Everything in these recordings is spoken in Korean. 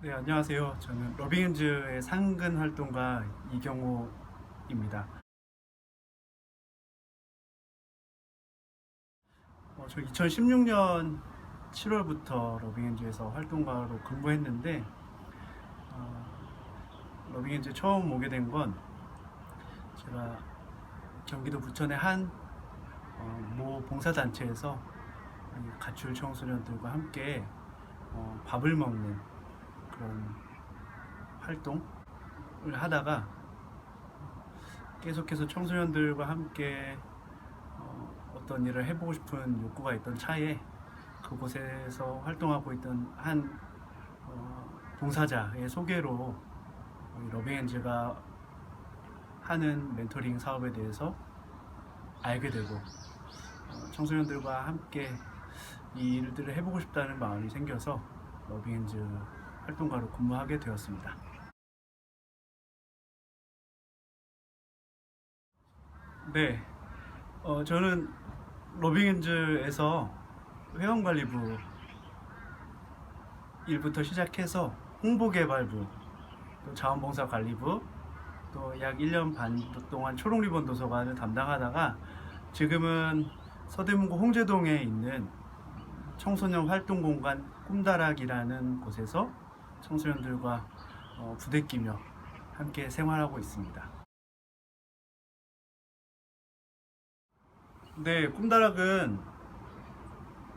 네, 안녕하세요. 저는 러빙엔즈의 상근 활동가 이경호입니다. 어, 저 2016년 7월부터 러빙엔즈에서 활동가로 근무했는데 어, 러빙엔즈 처음 오게 된 건 제가 경기도 부천의 한 어, 모 봉사단체에서 이 가출 청소년들과 함께 어, 밥을 먹는 그런 활동을 하다가 계속해서 청소년들과 함께 어, 어떤 일을 해보고 싶은 욕구가 있던 차에 그곳에서 활동하고 있던 한 어, 봉사자의 소개로 이 러빙엔즈가 하는 멘토링 사업에 대해서 알게 되고 어, 청소년들과 함께 이 일들을 해보고 싶다는 마음이 생겨서 러빙엔즈 활동가로 근무하게 되었습니다. 네, 어, 저는 러빙엔즈에서 회원관리부 일부터 시작해서 홍보개발부, 또 자원봉사관리부, 또 약 1년 반 동안 초록리본 도서관을 담당하다가 지금은 서대문구 홍제동에 있는 청소년 활동 공간 꿈다락이라는 곳에서 청소년들과 어, 부대끼며 함께 생활하고 있습니다. 네, 꿈다락은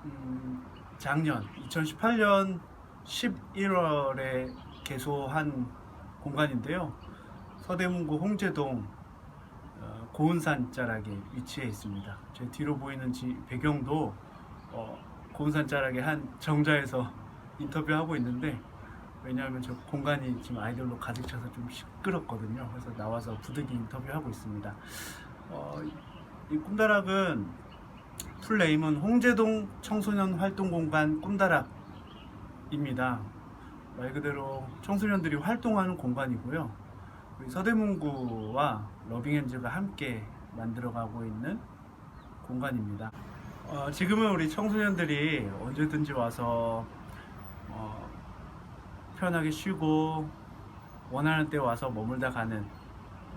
음, 작년 2018년 11월에 개소한 공간인데요. 서대문구 홍제동 어, 고은산 자락에 위치해 있습니다. 제 뒤로 보이는 지, 배경도 어, 고은산 자락의 한 정자에서 인터뷰하고 있는데 왜냐하면 저 공간이 지금 아이들로 가득 차서 좀 시끄럽거든요. 그래서 나와서 부득이 인터뷰하고 있습니다. 어, 이 꿈다락은 풀네임은 홍제동 청소년 활동공간 꿈다락입니다. 말 그대로 청소년들이 활동하는 공간이고요. 우리 서대문구와 러빙엔즈가 함께 만들어가고 있는 공간입니다. 어, 지금은 우리 청소년들이 언제든지 와서 어, 편하게 쉬고 원하는 때 와서 머물다 가는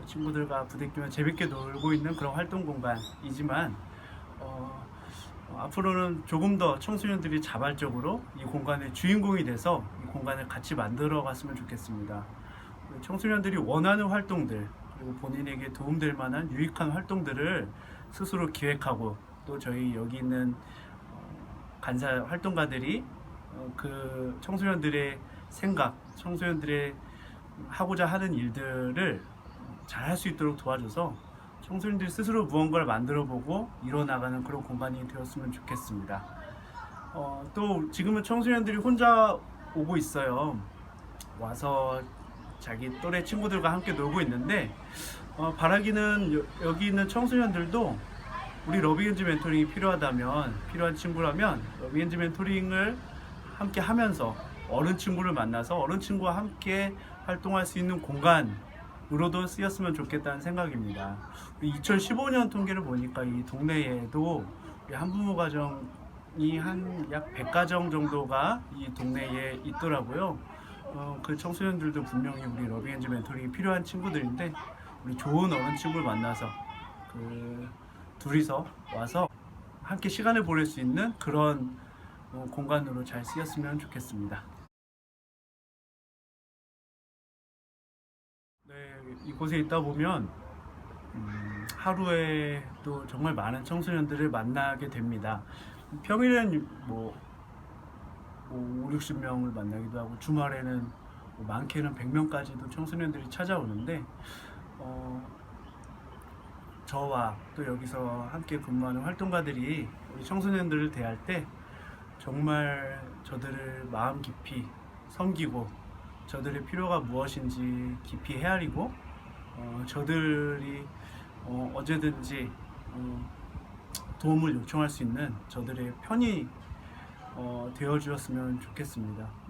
친구들과 부대끼며 재밌게 놀고 있는 그런 활동 공간이지만 어, 어, 앞으로는 조금 더 청소년들이 자발적으로 이 공간의 주인공이 돼서 이 공간을 같이 만들어 갔으면 좋겠습니다. 청소년들이 원하는 활동들 그리고 본인에게 도움될 만한 유익한 활동들을 스스로 기획하고 또 저희 여기 있는 어, 간사 활동가들이 어, 그 청소년들의 생각, 청소년들의 하고자 하는 일들을 잘 할 수 있도록 도와줘서 청소년들이 스스로 무언가를 만들어 보고 이뤄 나가는 그런 공간이 되었으면 좋겠습니다. 어, 또 지금은 청소년들이 혼자 오고 있어요. 와서 자기 또래 친구들과 함께 놀고 있는데 어, 바라기는 여, 여기 있는 청소년들도 우리 러빙엔즈 멘토링이 필요하다면 필요한 친구라면 러빙엔즈 멘토링을 함께 하면서 어른 친구를 만나서 어른 친구와 함께 활동할 수 있는 공간으로도 쓰였으면 좋겠다는 생각입니다. 2015년 통계를 보니까 이 동네에도 한부모 가정이 한 약 100가정 정도가 이 동네에 있더라고요. 어, 그 청소년들도 분명히 우리 러빙엔즈 멘토링이 필요한 친구들인데 우리 좋은 어른 친구를 만나서 그 둘이서 와서 함께 시간을 보낼 수 있는 그런 어, 공간으로 잘 쓰였으면 좋겠습니다. 네, 이곳에 있다 보면 음, 하루에 또 정말 많은 청소년들을 만나게 됩니다. 평일엔 뭐, 뭐 5, 60명을 만나기도 하고 주말에는 뭐 많게는 100명까지도 청소년들이 찾아오는데 어, 저와 또 여기서 함께 근무하는 활동가들이 우리 청소년들을 대할 때 정말 저들을 마음 깊이 섬기고 저들의 필요가 무엇인지 깊이 헤아리고 어, 저들이 어, 언제든지 어, 도움을 요청할 수 있는 저들의 편이 어, 되어 주었으면 좋겠습니다.